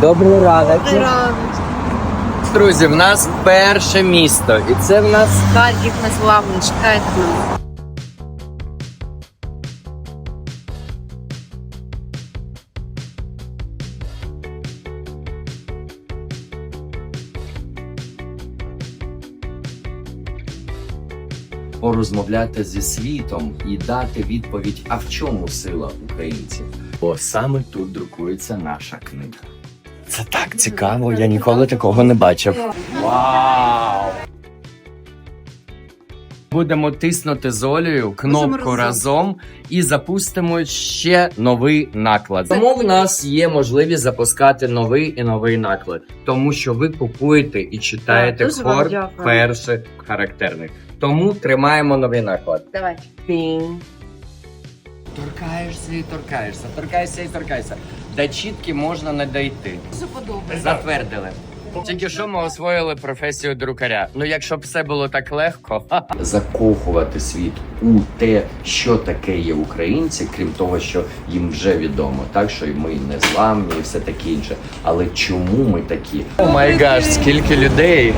Добрий ранок. Друзі, в нас перше місто, і це в нас Харків незламний, чекайте мене. порозмовляти зі світом і дати відповідь, а в чому сила українців? Бо саме тут друкується наша книга. Це так цікаво, я ніколи такого не бачив. Вау! Будемо тиснути з Олею кнопку разом. і запустимо ще новий наклад. Тому в нас є можливість запускати новий і новий наклад, тому що ви купуєте і читаєте дуже вам хор дякую. перших характерних. Тому тримаємо новий наклад. Давай. Торкаєшся і торкаєшся, торкаєшся і торкаєшся. До чітки можна не дойти. Дуже подобається. Затвердили. Тільки що ми освоїли професію друкаря. Ну, якщо б все було так легко. Закохувати світ у те, що таке є українці, крім того, що їм вже відомо, так що і ми не зламні і все таке інше. Але чому ми такі? О май гаш, скільки людей!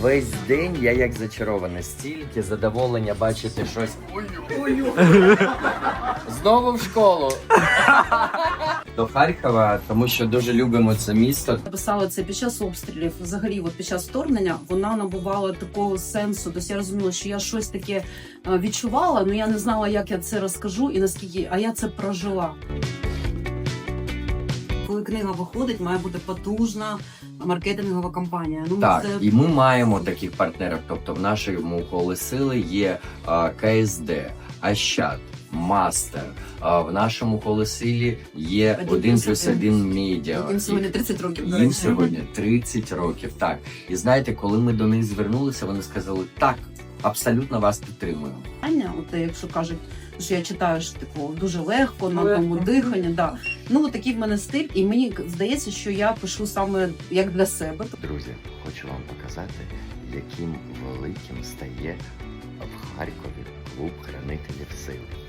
Весь день я як зачарований, стільки задоволення бачити щось. Знову в школу. До Харкова, тому що дуже любимо це місто. Писала це під час обстрілів. Взагалі, от під час вторгнення вона набувала такого сенсу. Тобто я розуміла, що я щось таке е, відчувала, але я не знала, як я це розкажу і наскільки, а я це прожила. Коли книга виходить, має бути потужна маркетингова кампанія. Ну Так, це і ми маємо таких партнерів. Тобто, в нашому колі сили є а, КСД, Ащад, Мастер. А, в нашому колі силі є Один плюс один. медіа. їм сьогодні 30 років. Їм сьогодні 30 років. Так. І знаєте, коли ми до них звернулися, вони сказали так, абсолютно вас підтримуємо. Аня, от якщо кажуть, що я читаю що типу дуже легко, на тому дихання. Да. Ну такий в мене стиль, і мені здається, що я пишу саме як для себе. Друзі, хочу вам показати, яким великим стає в Харкові клуб хранителів сил.